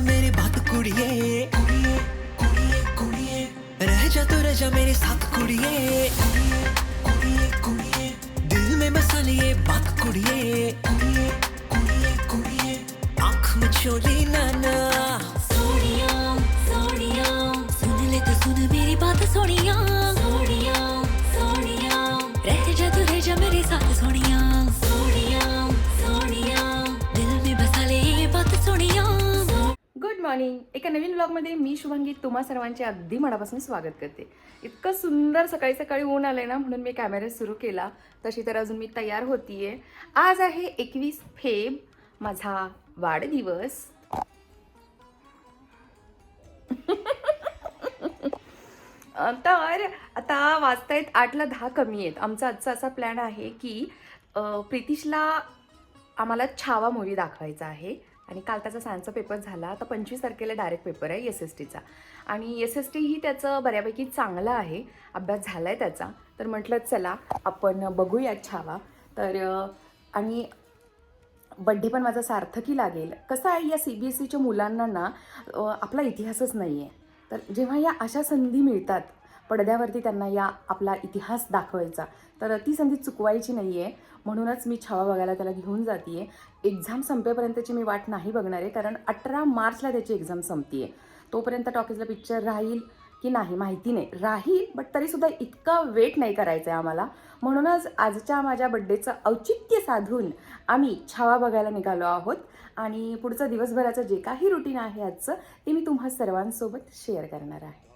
सुन मेरी बात कुड़िए कुड़िए कुड़िए कुड़िए। रह जा तो रह जा मेरे साथ कुड़िए कुड़िए कुड़िए कुड़िए। दिल में बसा लिए बात कुड़िए कुड़िए कुड़िए कुड़िए। आँख में चोली नाना सोनिया सोनिया। सुन ले तो सुन मेरी बात सोनिया। मॉर्निंग. एका नवीन ब्लॉगमध्ये मी शुभांगी तुम्हा सर्वांचे अगदी मनापासून स्वागत करते. इतकं सुंदर सकाळी सकाळी ऊन आलंय ना म्हणून मी कॅमेरा सुरू केला. तशी तर अजून मी तयार होतीये. आज आहे एकवीस फेब माझा वाढदिवस. तर आता वाजतायत आठला दहा कमी आहेत. आमचा आजचा असा प्लॅन आहे की प्रितिशला आम्हाला छावा मूवी दाखवायचा आहे. आणि काल त्याचा सायन्सचा पेपर झाला आता पंचवीस तारखेला डायरेक्ट पेपर आहे एस एस टीचा आणि एस एस टीही त्याचं बऱ्यापैकी चांगलं आहे अभ्यास झाला आहे त्याचा. तर म्हटलं चला आपण बघूया छावा. तर आणि बड्डे पण माझा सार्थकी लागेल. कसं आहे या सी बी एस सीच्या मुलांना ना आपला इतिहासच नाही आहे तर जेव्हा या अशा संधी मिळतात पडद्यावरती त्यांना या आपला इतिहास दाखवायचा. तर ती संधी चुकवायची नाही आहे म्हणूनच मी छावा बघायला त्याला घेऊन जाते आहे एक्झाम संपेपर्यंतची मी वाट नाही बघणार आहे कारण अठरा मार्चला त्याची एक्झाम संपते आहे तोपर्यंत टॉकीजला पिक्चर राहील की नाही माहिती नाही. राहील बट तरीसुद्धा इतका वेट नाही करायचा आहे आम्हाला. म्हणूनच आजच्या माझ्या बड्डेचं औचित्य साधून आम्ही छावा बघायला निघालो आहोत. आणि पुढचं दिवसभराचं जे काही रुटीन आहे आजचं ते मी तुम्हा सर्वांसोबत शेअर करणार आहे.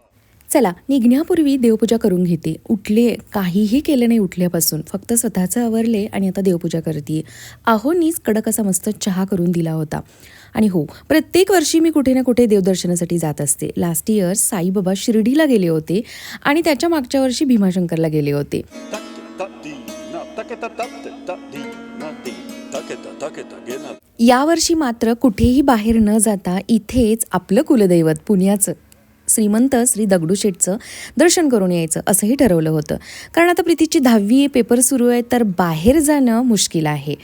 चला निघण्यापूर्वी देवपूजा करून घेते. उठले काहीही केलं नाही उठल्यापासून. फक्त स्वतःचं आवरले आणि आता देवपूजा करते आहोनीच कडक असा मस्त चहा करून दिला होता. आणि हो प्रत्येक वर्षी मी कुठे ना कुठे देवदर्शनासाठी जात असते. लास्ट इयर साईबाबा शिर्डीला गेले होते आणि त्याच्या मागच्या वर्षी भीमाशंकरला गेले होते. यावर्षी मात्र कुठेही बाहेर न जाता इथेच आपलं कुलदैवत पुण्याचं. श्रीमंत श्री दगडूशेठचं दर्शन करून यायचं असंही ठरवलं होतं. कारण आता प्रीतीची दहावी पेपर सुरू आहे तर बाहेर जाणं मुश्किल आहे.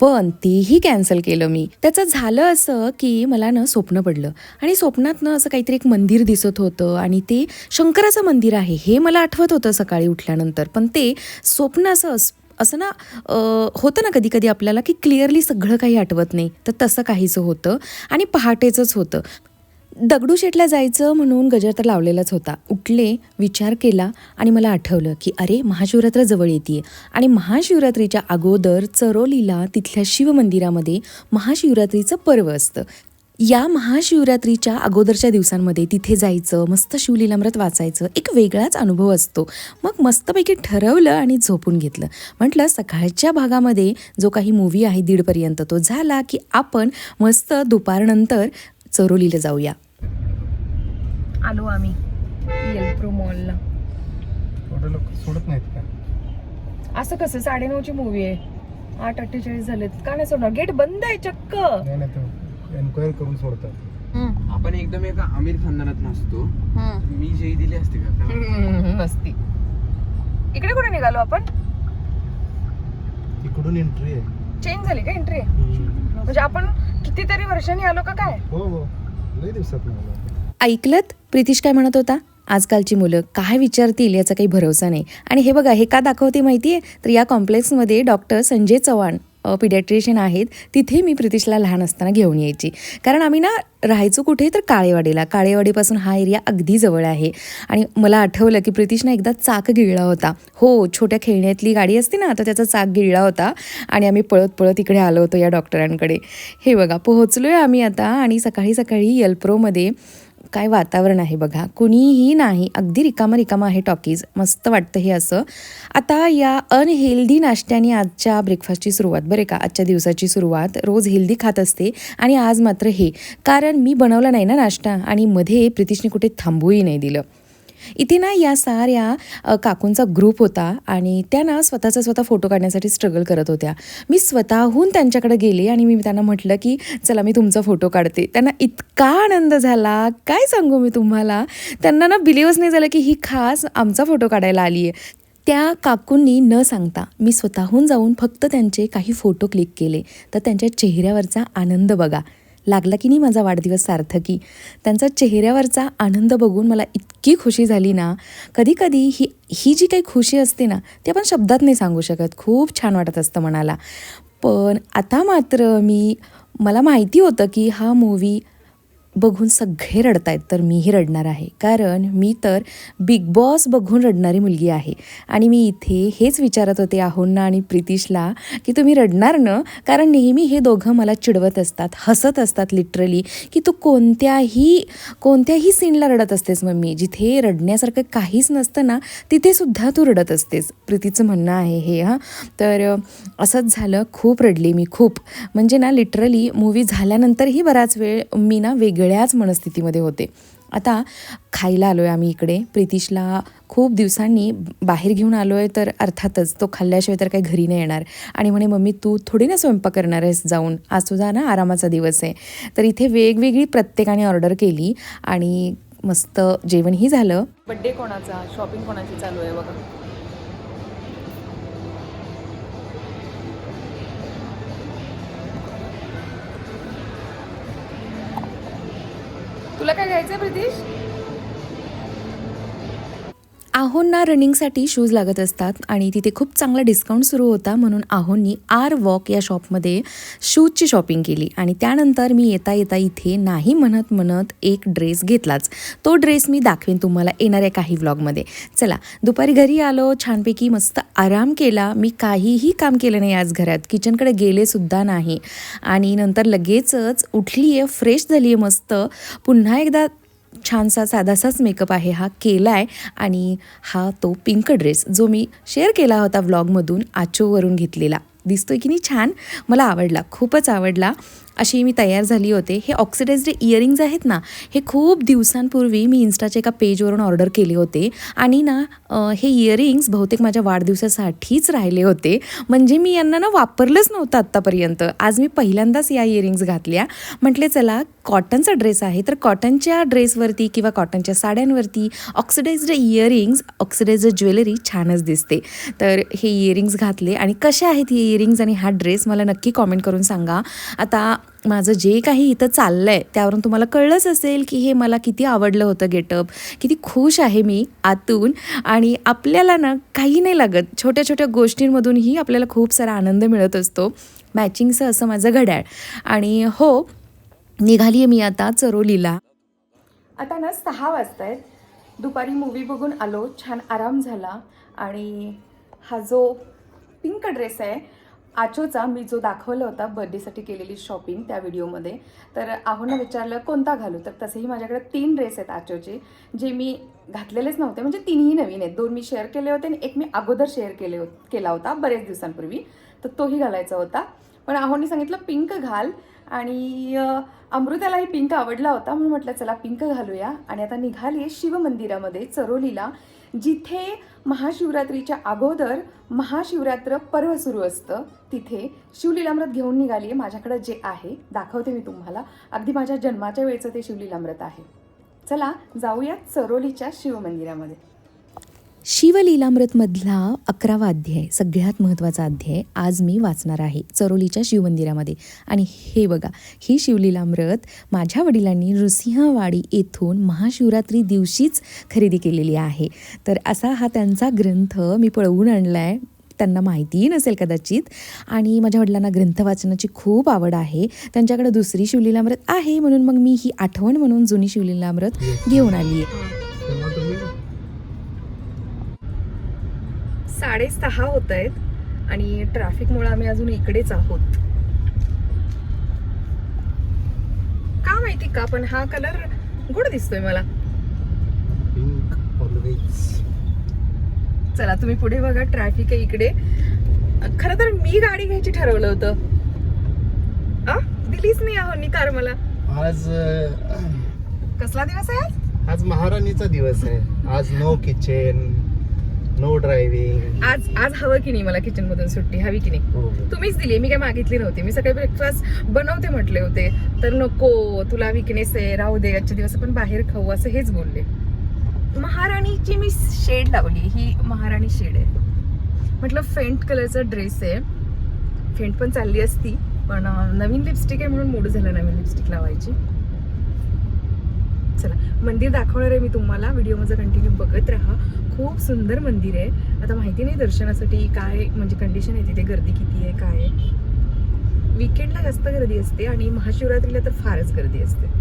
पण तेही कॅन्सल केलं मी. त्याचं झालं असं की मला ना स्वप्न पडलं. आणि स्वप्नात ना असं काहीतरी एक मंदिर दिसत होतं आणि ते शंकराचं मंदिर आहे हे मला आठवत होतं सकाळी उठल्यानंतर. पण ते स्वप्न असं असं ना होतं ना कधी कधी आपल्याला की क्लिअरली सगळं काही आठवत नाही. तर तसं काहीचं होतं आणि पहाटेचंच होतं. दगडूशेठला जायचं म्हणून गजर तर लावलेलाच होता. उठले विचार केला आणि मला आठवलं की अरे महाशिवरात्र जवळ येते आणि महाशिवरात्रीच्या अगोदर चरोलीला तिथल्या शिवमंदिरामध्ये महाशिवरात्रीचं पर्व असतं. या महाशिवरात्रीच्या अगोदरच्या दिवसांमध्ये तिथे जायचं मस्त शिवलीलामृत वाचायचं एक वेगळाच अनुभव असतो. मग मस्तपैकी ठरवलं आणि झोपून घेतलं. म्हटलं सकाळच्या भागामध्ये जो काही मूवी आहे दीडपर्यंत तो झाला की आपण मस्त दुपारनंतर चरोलीला जाऊया. आलो आम्ही. येलप्रो मॉलला सोडत नाहीत का? असं कसं? साडेनऊची मूवी आहे. आठ अठ्ठेचाळीस झालेत. का नाही सोडणार? गेट बंद आहे चक्क. एन्क्वायरी करून सोडतात. आपण एकदम एका आमिर खानदानात नसतो मी जय दिली असते का? मस्ती. इकडे कुठे निघालो आपण? इकडून एंट्री आहे. चेंज झाली का एंट्री म्हणजे आपण कितीतरी वर्षांनी आलो का काय? हो हो. लई दिवसात. ऐकलत? प्रितिश काय म्हणत होता? आजकालची मुलं काय विचारतील याचा काही भरोसा नाही. आणि हे बघा हे का दाखवते माहिती आहे तर या कॉम्प्लेक्समध्ये डॉक्टर संजय चव्हाण पिडॅट्रिशियन आहेत तिथे मी प्रितिशला लहान असताना घेऊन यायची. कारण आम्ही ना राहायचो कुठे तर काळेवाडीला. काळेवाडीपासून हा एरिया अगदी जवळ आहे. आणि मला आठवलं की प्रितिशनं एकदा चाक गिळला होता. हो छोट्या खेळण्यातली गाडी असते ना तर त्याचा चाक गिळला होता. आणि आम्ही पळत पळत इकडे आलो होतो या डॉक्टरांकडे. हे बघा पोहोचलो आहे आम्ही आता आणि सकाळी सकाळी यलप्रोमध्ये काय वातावरण आहे बघा. कुणीही नाही. अगदी रिकामा रिकामा आहे टॉकीज. मस्त वाटतं हे असं. आता या अनहेल्दी नाश्त्याने आजच्या ब्रेकफास्टची सुरुवात. बरे का? आजच्या दिवसाची सुरुवात. रोज हेल्दी खात असते. आणि आज मात्र हे. कारण मी बनवलं नाही ना नाश्ता. आणि मध्ये प्रितिशने कुठे थांबूही नाही दिलं. इथे ना या साऱ्या काकूंचा ग्रुप होता आणि त्या ना स्वतःचा स्वतः फोटो काढण्यासाठी स्ट्रगल करत होत्या. मी स्वतःहून त्यांच्याकडे गेले आणि मी त्यांना म्हटलं की चला मी तुमचा फोटो काढते. त्यांना इतका आनंद झाला. काय सांगू मी तुम्हाला? त्यांना ना बिलीवच नाही झालं की ही खास आमचा फोटो काढायला आली आहे. त्या काकूंनी न सांगता मी स्वतःहून जाऊन फक्त त्यांचे काही फोटो क्लिक केले. तर त्यांच्या चेहऱ्यावरचा आनंद बघा. लागला की नाही माझा वाढदिवस सार्थकी? त्यांचा चेहऱ्यावरचा आनंद बघून मला इतकी खुशी झाली ना कधी कधी ही ही जी काही खुशी असते ना ती आपण शब्दात नाही सांगू शकत. खूप छान वाटत असतं मनाला. पण आता मात्र मी मला माहिती होतं की हा मूवी बघून सगळे रडतायत तर मीही रडणार आहे. कारण मी तर बिग बॉस बघून रडणारी मुलगी आहे. आणि मी इथे हेच विचारत होते आहोंना आणि प्रितिशला की तुम्ही रडणार न? कारण नेहमी हे दोघं मला चिडवत असतात हसत असतात लिटरली की तू कोणत्याही कोणत्याही सीनला रडत असतेस मम्मी. जिथे रडण्यासारखं काहीच नसतं ना तिथेसुद्धा तू रडत असतेस. प्रीतीचं म्हणणं आहे हे हां. तर असंच झालं. खूप रडले मी खूप. म्हणजे ना लिटरली मूवी झाल्यानंतरही बराच वेळ मी ना वेगळ्याच मनस्थितीमध्ये होते. आता खायला आलो आहे आम्ही इकडे. प्रितिशला खूप दिवसांनी बाहेर घेऊन आलो आहे तर अर्थातच तो खाल्ल्याशिवाय तर काही घरी नाही येणार. आणि म्हणे मम्मी तू थोडी ना स्वयंपाक करणार आहेस जाऊन. आज तुझा ना आरामाचा दिवस आहे. तर इथे वेगवेगळी प्रत्येकाने ऑर्डर केली आणि मस्त जेवणही झालं. बड्डे कोणाचा? शॉपिंग कोणाची चालू आहे बघा. तुला काय घ्यायचं प्रितीश? आहोंना रनिंगसाठी शूज लागत असतात आणि तिथे खूप चांगला डिस्काउंट सुरू होता म्हणून आहोंनी आर वॉक या शॉपमध्ये शूजची शॉपिंग केली. आणि त्यानंतर मी येता येता इथे नाही म्हणत म्हणत एक ड्रेस घेतलाच. तो ड्रेस मी दाखवेन तुम्हाला येणाऱ्या काही व्लॉगमध्ये चला दुपारी घरी आलो छानपैकी मस्त आराम केला. मी काहीही काम केलं नाही आज घरात. किचनकडे गेलेसुद्धा नाही. आणि नंतर लगेचच उठली आहे फ्रेश झाली आहे मस्त. पुन्हा एकदा छानसा साधासाच मेकअप आहे हा केला आहे आणि हा तो पिंक ड्रेस जो मी शेअर केला होता व्लॉगमधून आचोवरून घेतलेला. दिसतोय की नाही छान? मला आवडला खूपच आवडला. अशी मी तयार झाली होते. हे ऑक्सिडाइज्ड इयरिंग्ज आहेत ना हे खूप दिवसांपूर्वी मी इन्स्टाच्या एका पेजवरून ऑर्डर केले होते. आणि ना हे इयरिंग्स बहुतेक माझ्या वाढदिवसासाठीच राहिले होते. म्हणजे मी यांना ना वापरलंच नव्हतं आत्तापर्यंत. आज मी पहिल्यांदाच या इयरिंग्ज घातल्या. म्हटले चला कॉटनचा ड्रेस आहे. तर कॉटनच्या ड्रेसवरती किंवा कॉटनच्या साड्यांवरती ऑक्सिडाइज्ड इयरिंग्ज ऑक्सिडाइज्ड ज्वेलरी छानच दिसते. तर हे इयरिंग्स घातले. आणि कसे आहेत हे इयरिंग्ज आणि हा ड्रेस मला नक्की कॉमेंट करून सांगा. आता माझं जे काही इथं चाललं आहे त्यावरून तुम्हाला कळलंच असेल की हे मला किती आवडलं होतं गेटअप किती खुश आहे मी आतून. आणि आपल्याला ना काही नाही लागत. छोट्या छोट्या गोष्टींमधूनही आपल्याला खूप सारा आनंद मिळत असतो. मॅचिंगचं असं माझं घड्याळ. आणि हो निघाली आहे मी आता चरोलीला. आता ना सहा वाजता आहेत दुपारी मूवी बघून आलो. छान आराम झाला. आणि हा जो पिंक ड्रेस आहे आचोचा मी जो दाखवला होता बर्थडेसाठी केलेली शॉपिंग त्या व्हिडिओमध्ये तर आहोनं विचारलं कोणता घालू? तर तसेही माझ्याकडे तीन ड्रेस आहेत आचोचे जे मी घातलेलेच नव्हते म्हणजे तिन्ही नवीन आहेत. दोन मी शेअर केले होते आणि एक मी अगोदर शेअर केले हो केला होता बरेच दिवसांपूर्वी तर तोही घालायचा होता. पण आहोनी सांगितलं पिंक घाल. आणि अमृतालाही पिंक आवडला होता म्हणून म्हटलं चला पिंक घालूया. आणि आता निघाली आहे शिवमंदिरामध्ये चरोलीला. जिथे महाशिवरात्रीच्या अगोदर महाशिवरात्र पर्व सुरू असतं तिथे शिवलीलामृत घेऊन निघाली आहे. माझ्याकडं जे आहे दाखवते मी तुम्हाला. अगदी माझ्या जन्माच्या वेळचं ते शिवलीलामृत आहे. चला जाऊयात चरोलीच्या शिवमंदिरामध्ये. शिवलीलामृतमधला अकरावा अध्याय सगळ्यात महत्त्वाचा अध्याय आज मी वाचणार आहे. चरोलीच्या शिवमंदिरामध्ये. आणि हे बघा ही शिवलीलामृत माझ्या वडिलांनी नृसिंहवाडी येथून महाशिवरात्री दिवशीच खरेदी केलेली आहे. तर असा हा त्यांचा ग्रंथ मी पळवून आणला आहे त्यांना माहितीही नसेल कदाचित. आणि माझ्या वडिलांना ग्रंथ वाचनाची खूप आवड आहे. त्यांच्याकडे दुसरी शिवलीलामृत आहे म्हणून मग मी ही आठवण म्हणून जुनी शिवलीलामृत घेऊन आली आहे साडेसहा होत आहेत आणि ट्रॅफिकमुळे आम्ही अजून इकडेच आहोत. का माहिती का पण हा कलर गुड दिसतोय मला. चला तुम्ही पुढे बघा ट्रॅफिक आहे इकडे. खरं तर मी गाडी घ्यायची ठरवलं होतं. दिलीच नाही आहो नी कार मला. आज कसला दिवस आहे आज? आज महाराणीचा दिवस आहे. आज नो किचन. नो ड्रायव्हिंग आज आज हवं की नाही मला किचन मधून सुट्टी? हवी की नाही? तुम्हीच दिली. मी काय मागितली नव्हती. मी सकाळी ब्रेकफास्ट बनवते म्हटले होते. तर नको तुला विकनेस आहे. राहू दे आजच्या दिवस आपण बाहेर खाऊ असं हेच बोलले. महाराणीची मी शेड लावली. ही महाराणी शेड आहे. म्हटलं फेंट कलरचा ड्रेस आहे. फेंट पण चालली असती. पण नवीन लिपस्टिक आहे म्हणून मूड झाला नवीन लिपस्टिक लावायची. चला मंदिर दाखवणार आहे मी तुम्हाला. व्हिडिओ माझा कंटिन्यू बघत राहा. खूप सुंदर मंदिर आहे. आता माहिती नाही दर्शनासाठी काय म्हणजे कंडिशन आहे तिथे गर्दी किती आहे काय आहे. विकेंडला जास्त गर्दी असते आणि महाशिवरात्रीला तर फारच गर्दी असते.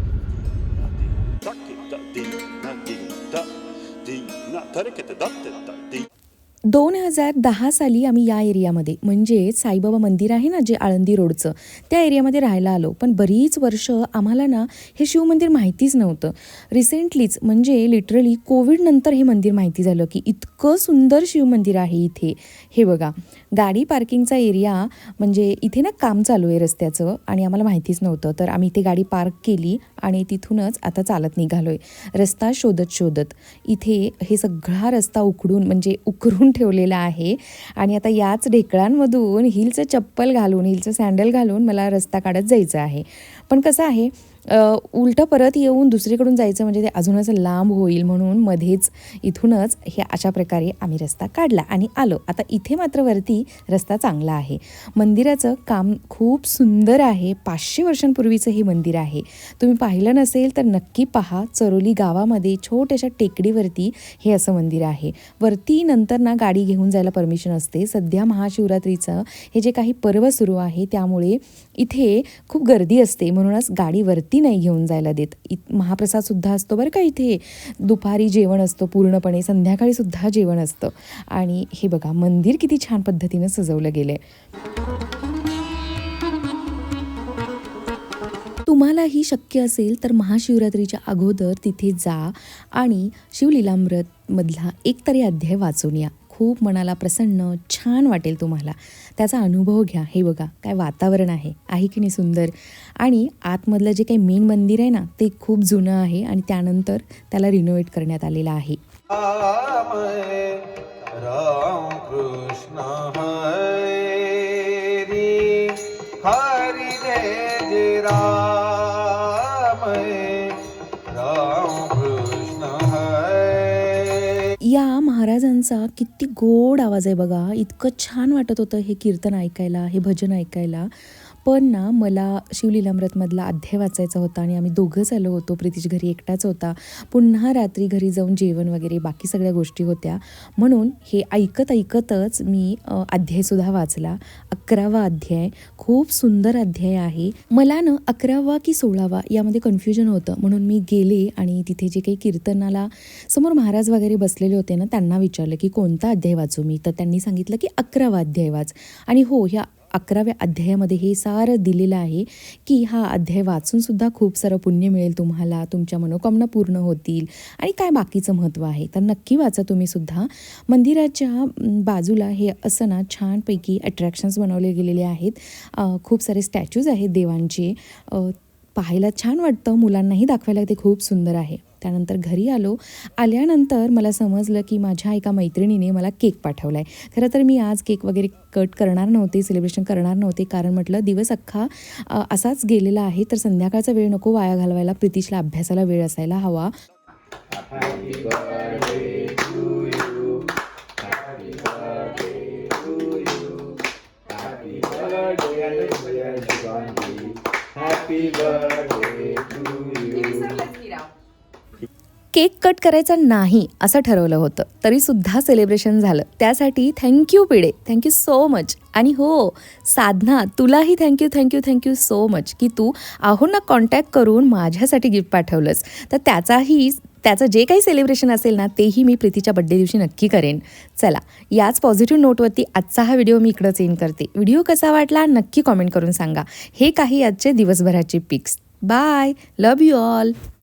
दोन हजार दहा साली आम्ही या एरियामध्ये म्हणजे साईबाबा मंदिर आहे ना जे आळंदी रोडचं त्या एरियामध्ये राहायला आलो. पण बरीच वर्ष आम्हाला ना हे शिवमंदिर माहितीच नव्हतं. रिसेंटलीच म्हणजे लिटरली कोविडनंतर हे मंदिर माहिती झालं की इतकं सुंदर शिवमंदिर आहे इथे. हे बघा गाडी पार्किंगचा एरिया म्हणजे इथे ना काम चालू आहे रस्त्याचं आणि आम्हाला माहितीच नव्हतं. तर आम्ही इथे गाडी पार्क केली आणि तिथूनच आता चालत निघालो आहे रस्ता शोधत शोधत इथे हे सगळा रस्ता उकडून म्हणजे उकरून ठेवलेला आहे. आणि आता याच ढेकळांमधून हिलचं चप्पल घालून हिलचं सँडल घालून मला रस्ता काढत जायचं आहे. पण कसं आहे उलटं परत येऊन दुसरीकडून जायचं म्हणजे ते अजूनच लांब होईल म्हणून मध्येच इथूनच हे अशा प्रकारे आम्ही रस्ता काढला आणि आलो. आता इथे मात्र वरती रस्ता चांगला आहे. मंदिराचं काम खूप सुंदर आहे. पाचशे वर्षांपूर्वीचं हे मंदिर आहे. तुम्ही पाहिलं नसेल तर नक्की पहा. चरोली गावामध्ये छोट्याशा टेकडीवरती हे असं मंदिर आहे. वरती नंतर ना गाडी घेऊन जायला परमिशन असते. सध्या महाशिवरात्रीचं हे जे काही पर्व सुरू आहे त्यामुळे इथे खूप गर्दी असते. म्हणूनच गाडी वरती नाही घेऊन जायला देत. इत महाप्रसादसुद्धा असतो बरं का इथे. दुपारी जेवण असतं पूर्णपणे संध्याकाळी सुद्धा जेवण असतं. आणि हे बघा मंदिर किती छान पद्धतीनं सजवलं गेलं तुम्हालाही शक्य असेल तर महाशिवरात्रीच्या अगोदर तिथे जा आणि शिवलीलामृतमधला एक तरी अध्याय वाचून या. खूप मनाला प्रसन्न छान वाटेल तुम्हाला. त्याचा अनुभव घ्या. हे बघा काय वातावरण आहे. आहे की नाही सुंदर? आणि आतमधलं जे काही मेन मंदिर आहे ना ते खूप जुनं आहे आणि त्यानंतर त्याला रिनोव्हेट करण्यात आलेलं आहे. राम कृष्ण हरी हरी महाराजांचा किती गोड आवाज आहे बघा. इतकं छान वाटत होतं हे कीर्तन ऐकायला हे भजन ऐकायला. पण ना मला शिवलीलामृतमधला अध्याय वाचायचा होता आणि आम्ही दोघंच आलो होतो. प्रितीश घरी एकटाच होता. पुन्हा रात्री घरी जाऊन जेवण वगैरे बाकी सगळ्या गोष्टी होत्या. म्हणून हे ऐकत ऐकतच मी अध्यायसुद्धा वाचला. अकरावा अध्याय. खूप सुंदर अध्याय आहे. मला ना अकरावा की सोळावा यामध्ये कन्फ्युजन होतं. म्हणून मी गेले आणि तिथे जे काही कीर्तनाला समोर महाराज वगैरे बसलेले होते ना त्यांना विचारलं की कोणता अध्याय वाचू मी? तर त्यांनी सांगितलं की अकरावा अध्याय वाच. आणि हो ह्या अकराव्या अध्यायामध्ये हे सारं दिलेलं आहे की हा अध्याय वाचूनसुद्धा खूप सारं पुण्य मिळेल तुम्हाला तुमच्या मनोकामना पूर्ण होतील. आणि काय बाकीचं महत्त्व आहे? तर नक्की वाचा तुम्हीसुद्धा मंदिराच्या बाजूला हे असं ना छानपैकी अट्रॅक्शन्स बनवले गेलेले आहेत. खूप सारे स्टॅच्यूज आहेत देवांचे. पाहायला छान वाटतं. मुलांनाही दाखवायला ते खूप सुंदर आहे. त्यानंतर घरी आलो. आल्यानंतर मला समजलं की माझ्या एका मैत्रिणीने मला केक पाठवला आहे खरं तर मी आज केक वगैरे कट करणार नव्हते सेलिब्रेशन करणार नव्हते. कारण म्हटलं दिवस अख्खा असाच गेलेला आहे. तर संध्याकाळचा वेळ नको वाया घालवायला. प्रितीशला अभ्यासाला वेळ असायला हवा. केक कट करायचा नाही असं ठरवलं होतं. तरी सुद्धा सेलिब्रेशन झालं. त्यासाठी थँक्यू पिढे थँक्यू सो मच आणि हो साधना तुलाही thank you thank you thank you so much की तू आहोंना कॉन्टॅक्ट करून माझ्यासाठी गिफ्ट पाठवलंस. तर त्याचाही त्याचं जे काही सेलिब्रेशन असेल ना तेही मी प्रीतीच्या बड्डे दिवशी नक्की करेन. चला याच पॉझिटिव्ह नोटवरती आजचा हा व्हिडिओ मी इकडंच एन करते. व्हिडिओ कसा वाटला नक्की कॉमेंट करून सांगा. हे काही आजचे दिवसभराचे pics bye love you all